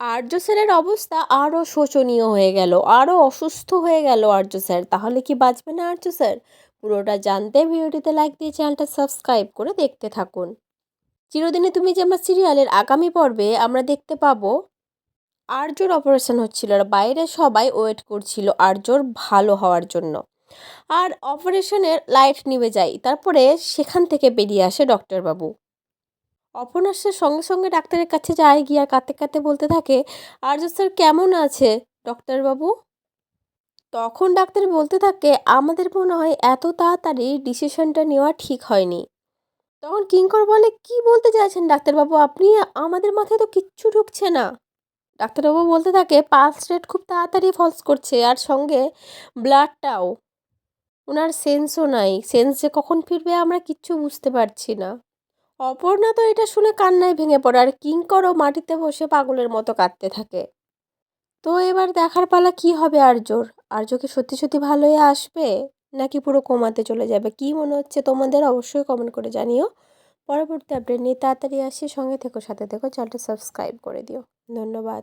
আর্য স্যারের অবস্থা আরও শোচনীয় হয়ে গেল, আরও অসুস্থ হয়ে গেল আর্য স্যার। তাহলে কি বাঁচবে না আর্য স্যার? পুরোটা জানতে ভিডিওটিতে লাইক দিয়ে চ্যানেলটা সাবস্ক্রাইব করে দেখতে থাকুন। চিরদিনে তুমি যে আমার সিরিয়ালের আগামী পর্বে আমরা দেখতে পাবো, আর্যর অপারেশন হচ্ছিল আর বাইরে সবাই ওয়েট করছিল আর্যর ভালো হওয়ার জন্য। আর অপারেশনের লাইট নিভে যায়, তারপরে সেখান থেকে বেরিয়ে আসে ডক্টরবাবু অপনাশের সঙ্গে সঙ্গে ডাক্তারের কাছে যায়, গিয়ে আর কাঁদতে কাঁদতে বলতে থাকে আর্য স্যার কেমন আছে? ডক্টরবাবু? তখন ডাক্তার বলতে থাকে, আমাদের মনে হয় এত তাড়াতাড়ি ডিসিশনটা নেওয়া ঠিক হয়নি। তখন কিঙ্কর বলে, কি বলতে চাইছেন ডাক্তারবাবু? আপনি আমাদের মাথায় তো কিচ্ছু ঢুকছে না। ডাক্তারবাবু বলতে থাকে, পালস রেট খুব তাড়াতাড়ি ফলস করছে, আর সঙ্গে ব্লাডটাও। ওনার সেন্সও নাই, সেন্স যে কখন ফিরবে আমরা কিচ্ছু বুঝতে পারছি না। অপর্ণা তো এটা শুনে কান্নায় ভেঙে পড়ে, আর কিঙ্করও মাটিতে বসে পাগলের মতো কাঁদতে থাকে। তো এবার দেখার পালা কি হবে আর্যর? আর্য সত্যি সত্যি ভালো হয়ে আসবে, নাকি পুরো কমাতে চলে যাবে? কি মনে হচ্ছে তোমাদের? অবশ্যই কমেন্ট করে জানিও। পরবর্তী আপডেট নিয়ে তাড়াতাড়ি আসি। সঙ্গে থেকো, সাথে থেকো চ্যানেলটা সাবস্ক্রাইব করে দিও। ধন্যবাদ।